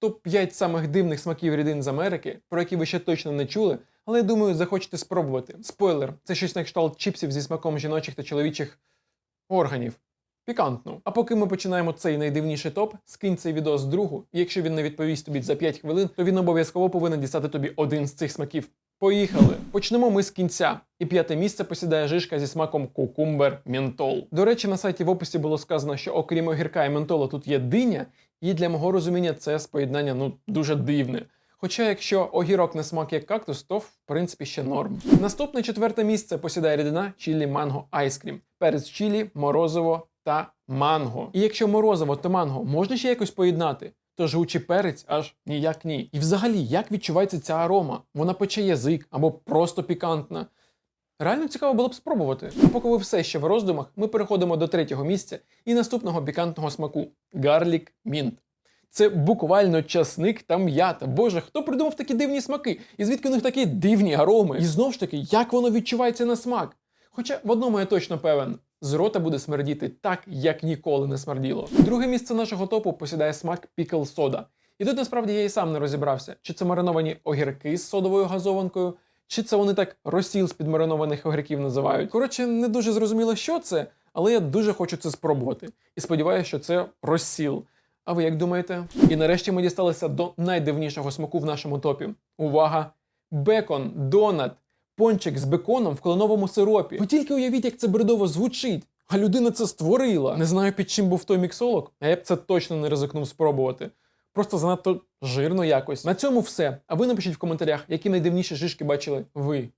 топ-5 самих дивних смаків рідин з Америки, про які ви ще точно не чули, але я думаю, захочете спробувати. Спойлер, це щось на кшталт чіпсів зі смаком жіночих та чоловічих органів. Пікантно. А поки ми починаємо цей найдивніший топ, скинь цей відео з другу, і якщо він не відповість тобі за 5 хвилин, то він обов'язково повинен дістати тобі один з цих смаків. Поїхали! Почнемо ми з кінця. І п'яте місце посідає жишка зі смаком кукумбер ментол. До речі, на сайті в описі було сказано, що окрім огірка і ментола тут є диня, і для мого розуміння це споєднання ну дуже дивне. Хоча, якщо огірок не смак як кактус, то в принципі ще норм. Наступне четверте місце посідає рідина чілі манго айскрім. Перець чілі, морозиво та манго. І якщо морозиво та манго можна ще якось поєднати, то жгучий перець аж ніяк ні. І взагалі, як відчувається ця арома? Вона пече язик або просто пікантна. Реально цікаво було б спробувати. А поки ви все ще в роздумах, ми переходимо до третього місця і наступного пікантного смаку гарлік мінт. Це буквально часник та м'ята. Боже, хто придумав такі дивні смаки? І звідки у них такі дивні ароми? І знов ж таки, як воно відчувається на смак? Хоча в одному я точно певен, з рота буде смердіти так, як ніколи не смерділо. Друге місце нашого топу посідає смак пікл сода. І тут насправді я і сам не розібрався, чи це мариновані огірки з содовою газованкою, чи це вони так розсіл з підмаринованих огірків називають. Коротше, не дуже зрозуміло, що це, але я дуже хочу це спробувати. І сподіваюся, що це розсіл. А ви як думаєте? І нарешті ми дісталися до найдивнішого смаку в нашому топі. Увага! Бекон, донат, пончик з беконом в кленовому сиропі. Ви тільки уявіть, як це бредово звучить. А людина це створила. Не знаю, під чим був той міксолог, а я б це точно не ризикнув спробувати. Просто занадто жирно якось. На цьому все. А ви напишіть в коментарях, які найдивніші шишки бачили ви.